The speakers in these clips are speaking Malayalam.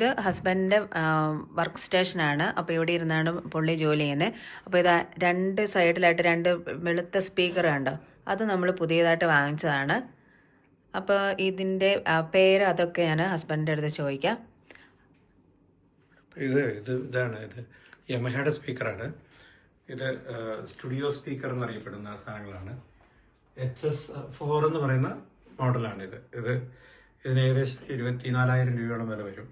ഇത് ഹസ്ബൻഡിന്റെ വർക്ക് സ്റ്റേഷൻ ആണ്. അപ്പോൾ ഇവിടെ ഇരുന്നാണ് പുള്ളി ജോലി ചെയ്യുന്നത് അപ്പോൾ ഇത് രണ്ട് സൈഡിലായിട്ട് രണ്ട് വെളുത്ത സ്പീക്കർ കണ്ടോ? അത് നമ്മൾ പുതിയതായിട്ട് വാങ്ങിച്ചതാണ്. അപ്പോൾ ഇതിന്റെ പേര് അതൊക്കെ ഞാൻ ഹസ്ബൻഡിന്റെ അടുത്ത് ചോദിക്കാം. ഇത് ഇത് ഇതാണ്. ഇത് യമഹയുടെ സ്പീക്കറാണ് ഇത് സ്റ്റുഡിയോ സ്പീക്കർ എന്നറിയപ്പെടുന്ന സാധനങ്ങളാണ്. എച്ച് എസ് ഫോർ എന്ന് പറയുന്ന മോഡലാണ് ഇത്. ഇത് ഇതിന് ഏകദേശം ഇരുപത്തിനാലായിരം രൂപയോളം വില വരും.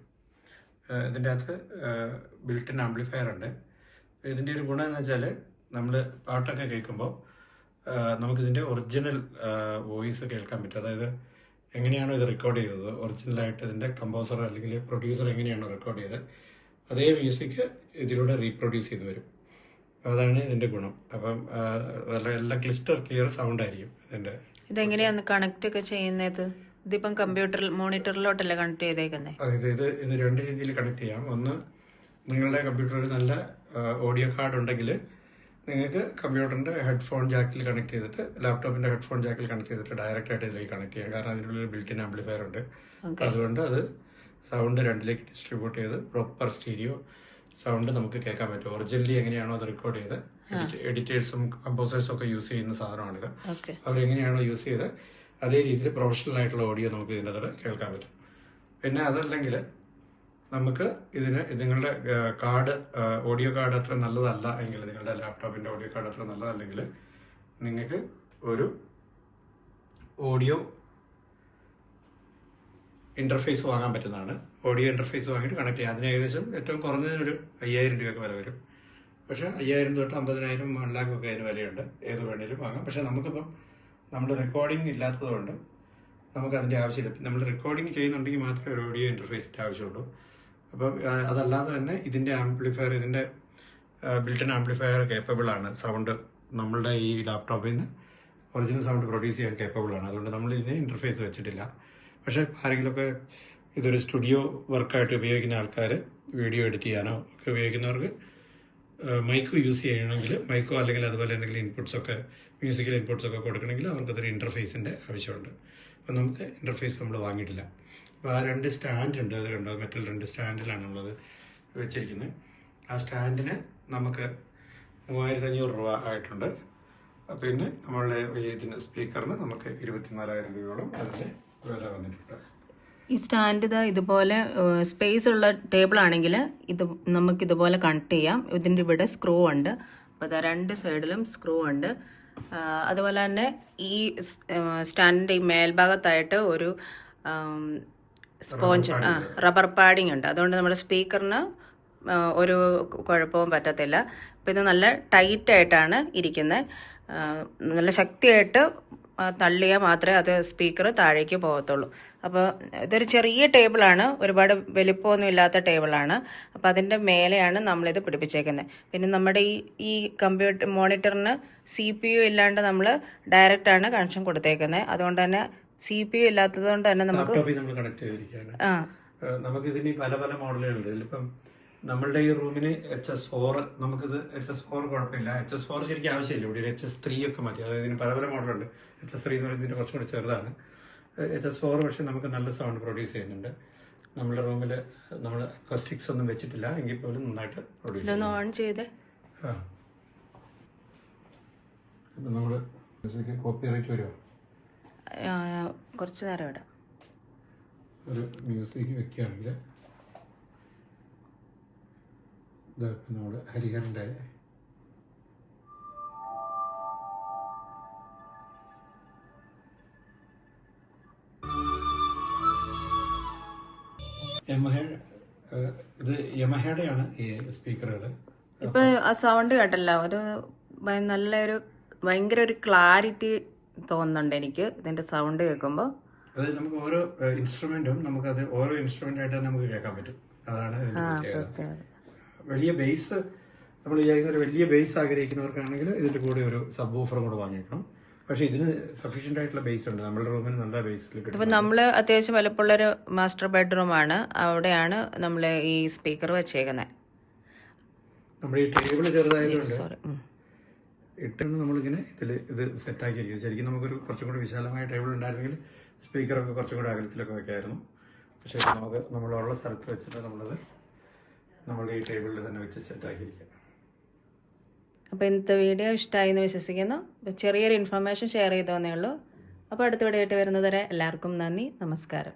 ഇതിന്റെ അകത്ത് ബിൽട്ടിൻ ആംപ്ലിഫയർ ഉണ്ട്. ഇതിന്റെ ഒരു ഗുണം എന്ന് വെച്ചാൽ നമ്മൾ പാട്ടൊക്കെ കേൾക്കുമ്പോൾ നമുക്കിതിന്റെ ഒറിജിനൽ വോയിസ് കേൾക്കാൻ പറ്റും. അതായത് എങ്ങനെയാണ് ഇത് റെക്കോർഡ് ചെയ്തത് ഒറിജിനലായിട്ട് ഇതിന്റെ കമ്പോസർ അല്ലെങ്കിൽ പ്രൊഡ്യൂസർ എങ്ങനെയാണ് റെക്കോർഡ് ചെയ്തത് അതേ മ്യൂസിക് ഇതിലൂടെ റീപ്രൊഡ്യൂസ് ചെയ്ത് വരും. അതാണ് ഇതിന്റെ ഗുണം. അപ്പം എല്ലാം ക്ലിസ്റ്റർ ക്ലിയർ സൗണ്ട് ആയിരിക്കും ഇതിന്റെ. ഇതെങ്ങനെയാണ് കണക്റ്റ് ഒക്കെ ചെയ്യുന്നത്? ഇതിപ്പം കമ്പ്യൂട്ടറിൽ മോണിറ്ററിലോട്ടല്ലേ കണക്ട് ചെയ്തേക്കുന്നത് അതായത് ഇത് ഇത് രണ്ട് രീതിയിൽ കണക്ട് ചെയ്യാം. ഒന്ന് നിങ്ങളുടെ കമ്പ്യൂട്ടറിൽ നല്ല ഓഡിയോ കാർഡ് ഉണ്ടെങ്കിൽ നിങ്ങൾക്ക് കമ്പ്യൂട്ടറിന്റെ ഹെഡ്ഫോൺ ജാക്കിൽ കണക്ട് ചെയ്തിട്ട് ലാപ്ടോപ്പിന്റെ ഹെഡ്ഫോൺ ജാക്കിൽ കണക്ട് ചെയ്തിട്ട് ഡയറക്റ്റ് ആയിട്ട് ഇതിലേക്ക് കണക്ട് ചെയ്യാം. കാരണം അതിനുള്ള ഒരു ബിൽറ്റിൻ ആംപ്ലിഫയർ ഉണ്ട്. അതുകൊണ്ട് അത് സൗണ്ട് രണ്ടിലേക്ക് ഡിസ്ട്രിബ്യൂട്ട് ചെയ്ത് പ്രോപ്പർ സ്റ്റീരിയോ സൗണ്ട് നമുക്ക് കേൾക്കാൻ പറ്റും. ഒറിജിനലി എങ്ങനെയാണോ അത് റെക്കോർഡ് ചെയ്ത് എഡിറ്റേഴ്സും കമ്പോസേഴ്സും ഒക്കെ യൂസ് ചെയ്യുന്ന സാധനമാണിത്. അവർ അവരെങ്ങനെയാണോ യൂസ് ചെയ്ത് അതേ രീതിയിൽ പ്രൊഫഷണൽ ആയിട്ടുള്ള ഓഡിയോ നമുക്ക് ഇതിന്റെ അകത്ത് കേൾക്കാൻ പറ്റും. പിന്നെ അതല്ലെങ്കിൽ നമുക്ക് ഇതിന് നിങ്ങളുടെ കാർഡ് ഓഡിയോ കാർഡ് അത്ര നല്ലതല്ല എങ്കിൽ നിങ്ങളുടെ ലാപ്ടോപ്പിന്റെ ഓഡിയോ കാർഡ് അത്ര നല്ലതല്ലെങ്കിൽ നിങ്ങൾക്ക് ഒരു ഓഡിയോ ഇന്റർഫേസ് വാങ്ങാൻ പറ്റുന്നതാണ്. ഓഡിയോ ഇന്റർഫേസ് വാങ്ങിയിട്ട് കണക്ട് ചെയ്യാം. അതിന് ഏകദേശം ഏറ്റവും കുറഞ്ഞതിനൊരു അയ്യായിരം രൂപയൊക്കെ വില വരും. പക്ഷേ അയ്യായിരം തൊട്ട് അമ്പതിനായിരം വൺ ലാഖ് ഒക്കെ അതിന് വിലയുണ്ട്. ഏത് വേണേലും വാങ്ങാം. പക്ഷേ നമുക്കിപ്പം നമ്മൾ റെക്കോർഡിംഗ് ഇല്ലാത്തതുകൊണ്ട് നമുക്ക് അതിന്റെ ആവശ്യമില്ല നമ്മൾ റെക്കോർഡിംഗ് ചെയ്യുന്നുണ്ടെങ്കിൽ മാത്രമേ ഒരു ഓഡിയോ ഇന്റർഫേസിന്റെ ആവശ്യമുള്ളൂ. അപ്പം അതല്ലാതെ തന്നെ ഇതിന്റെ ആംപ്ലിഫയർ ഇതിന്റെ ബിൽട്ടൺ ആംപ്ലിഫയർ കേപ്പബിൾ ആണ്. സൗണ്ട് നമ്മളുടെ ഈ ലാപ്ടോപ്പിൽ നിന്ന് ഒറിജിനൽ സൗണ്ട് പ്രൊഡ്യൂസ് ചെയ്യാൻ കേപ്പബിൾ ആണ്. അതുകൊണ്ട് നമ്മൾ ഇതിനെ ഇന്റർഫേസ് വെച്ചിട്ടില്ല. പക്ഷേ ആരെങ്കിലുമൊക്കെ ഇതൊരു സ്റ്റുഡിയോ വർക്കായിട്ട് ഉപയോഗിക്കുന്ന ആൾക്കാർ വീഡിയോ എഡിറ്റ് ചെയ്യാനോ ഒക്കെ ഉപയോഗിക്കുന്നവർക്ക് മൈക്കോ യൂസ് ചെയ്യണമെങ്കിൽ മൈക്കോ അല്ലെങ്കിൽ അതുപോലെ എന്തെങ്കിലും ഇൻപുട്സൊക്കെ മ്യൂസിക്കൽ ഇൻപുട്സ് ഒക്കെ കൊടുക്കണമെങ്കിൽ അവർക്കതൊരു ഇന്റർഫേസിന്റെ ആവശ്യമുണ്ട്. അപ്പോൾ നമുക്ക് ഇന്റർഫേസ് നമ്മൾ വാങ്ങിയിട്ടില്ല. അപ്പോൾ ആ രണ്ട് സ്റ്റാൻഡ് ഉണ്ട്. അത് കണ്ടോ? മെറ്റൽ രണ്ട് സ്റ്റാൻഡിലാണ് നമ്മളത് വെച്ചിരിക്കുന്നത്. ആ സ്റ്റാൻഡിന് നമുക്ക് മൂവായിരത്തി അഞ്ഞൂറ് രൂപ ആയിട്ടുണ്ട്. പിന്നെ നമ്മളുടെ ഇതിന് സ്പീക്കറിന് നമുക്ക് ഇരുപത്തിനാലായിരം രൂപയോളം അതിന്റെ വില വന്നിട്ടുണ്ട്. ഈ സ്റ്റാൻഡ് ഇതാ ഇതുപോലെ സ്പേസ് ഉള്ള ടേബിൾ ആണെങ്കിൽ ഇത് നമുക്ക് ഇതുപോലെ കണക്ട് ചെയ്യാം. ഇതിന്റെ ഇവിടെ സ്ക്രൂ ഉണ്ട്. അപ്പോൾ ഇതാ രണ്ട് സൈഡിലും സ്ക്രൂ ഉണ്ട്. അതുപോലെ തന്നെ ഈ സ്റ്റാൻഡിന്റെ ഈ മേൽഭാഗത്തായിട്ട് ഒരു സ്പോഞ്ച് ആ റബ്ബർ പാഡിങ് ഉണ്ട്. അതുകൊണ്ട് നമ്മുടെ സ്പീക്കറിന് ഒരു കുഴപ്പവും പറ്റത്തില്ല. അപ്പോൾ ഇത് നല്ല ടൈറ്റായിട്ടാണ് ഇരിക്കുന്നത് നല്ല ശക്തിയായിട്ട് തള്ളിയാൽ മാത്രമേ അത് സ്പീക്കർ താഴേക്ക് പോകത്തുള്ളൂ. അപ്പോൾ ഇതൊരു ചെറിയ ടേബിളാണ്. ഒരുപാട് വലിപ്പമൊന്നും ഇല്ലാത്ത ടേബിളാണ്. അപ്പോൾ അതിന്റെ മേലെയാണ് നമ്മളിത് പിടിപ്പിച്ചേക്കുന്നത് പിന്നെ നമ്മുടെ ഈ ഈ കമ്പ്യൂട്ടർ മോണിറ്ററിന് സി പി യു ഇല്ലാണ്ട് നമ്മൾ ഡയറക്റ്റാണ് കണക്ഷൻ കൊടുത്തേക്കുന്നത് അതുകൊണ്ട് തന്നെ സി പി യു ഇല്ലാത്തത് കൊണ്ട് തന്നെ നമുക്ക് ആ. നമുക്ക് നമുക്കിതിന് പല പല മോഡലുകളുണ്ട് ഇതിലിപ്പം നമ്മളുടെ ഈ റൂമിന് എച്ച് എസ് ഫോർ നമുക്കിത് എച്ച് എസ് ഫോർ കുഴപ്പമില്ല. എച്ച് എസ് ഫോർ ശരിക്കും ആവശ്യമില്ല. ഇവിടെ ഒരു എച്ച് എസ് ത്രീ ഒക്കെ മതി. അതായത് ഇതിന് പല പല മോഡലുണ്ട്. എച്ച് എസ് ത്രീ എന്ന് പറയുന്നതിന് ഇതിന്റെ കുറച്ചും കൂടി ചെറുതാണ്. എച്ച് എസ് ഫോർ പക്ഷേ നമുക്ക് നല്ല സൗണ്ട് പ്രൊഡ്യൂസ് ചെയ്യുന്നുണ്ട്. നമ്മുടെ റൂമിൽ നമ്മൾ അക്കോസ്റ്റിക്സ് ഒന്നും വെച്ചിട്ടില്ല. എങ്കിൽ പോലും നന്നായിട്ട് പ്രൊഡ്യൂസ് ഓൺ ചെയ്തേ. ആ. നമ്മൾ കോപ്പി റൈറ്റ് വരുമോ കുറച്ച് നേരം ഇടാം. ഒരു മ്യൂസിക് വെക്കുകയാണെങ്കിൽ ഇതൊക്കെ നമ്മുടെ ഹരിഹരന്റെ ഇത് യമഹയുടെയാണ് ഈ സ്പീക്കറുകൾ. ഇപ്പൊ ആ സൗണ്ട് കേട്ടല്ലോ ഒരു നല്ലൊരു ഭയങ്കര ഒരു ക്ലാരിറ്റി തോന്നുന്നുണ്ട് എനിക്ക് ഇതിന്റെ സൗണ്ട് കേൾക്കുമ്പോൾ അതായത് നമുക്ക് ഓരോ ഇൻസ്ട്രുമെന്റും നമുക്കത് ഓരോ ഇൻസ്ട്രുമെന്റ് ആയിട്ട് നമുക്ക് കേൾക്കാൻ പറ്റും. അതാണ് വലിയ ബേസ് നമ്മൾ വിചാരിക്കുന്ന ഒരു വലിയ ബേസ് ആഗ്രഹിക്കുന്നവർക്കാണെങ്കിൽ ഇതിന്റെ കൂടെ ഒരു സബ് ഓഫറും കൂടെ വാങ്ങിക്കണം പക്ഷെ ഇതിന് സഫീഷ്യന്റ് ആയിട്ടുള്ള ബേസ് ഉണ്ട്. നമ്മുടെ റൂമിന് നല്ല ബേസിൽ കിട്ടും അപ്പോൾ നമ്മൾ അത്യാവശ്യം വലുപ്പമുള്ളൊരു മാസ്റ്റർ ബെഡ്റൂം ആണ്. അവിടെയാണ് നമ്മൾ ഈ സ്പീക്കർ വെച്ചേക്കുന്നത് നമ്മുടെ ഈ ടേബിൾ ചെറുതായതുകൊണ്ട് ഇട്ടാണ് നമ്മളിങ്ങനെ ഇതിൽ ഇത് സെറ്റാക്കിയിരിക്കുന്നത് ശരിക്കും നമുക്കൊരു കുറച്ചും കൂടി വിശാലമായ ടേബിൾ ഉണ്ടായിരുന്നെങ്കിൽ സ്പീക്കറൊക്കെ കുറച്ചും കൂടി അകലത്തിലൊക്കെ വെക്കായിരുന്നു. പക്ഷേ നമുക്ക് നമ്മളുള്ള സ്ഥലത്ത് വെച്ചിട്ട് നമ്മളത് നമ്മളുടെ ഈ ടേബിളിൽ തന്നെ വെച്ച് സെറ്റാക്കിയിരിക്കാം അപ്പോൾ ഇന്നത്തെ വീഡിയോ ഇഷ്ടമായി എന്ന് വിശ്വസിക്കുന്നു ചെറിയൊരു ഇൻഫർമേഷൻ ഷെയർ ചെയ്തോന്നേ ഉള്ളൂ. അപ്പോൾ അടുത്ത വീഡിയോ ആയിട്ട് വരുന്നതുവരെ എല്ലാവർക്കും നന്ദി. നമസ്കാരം.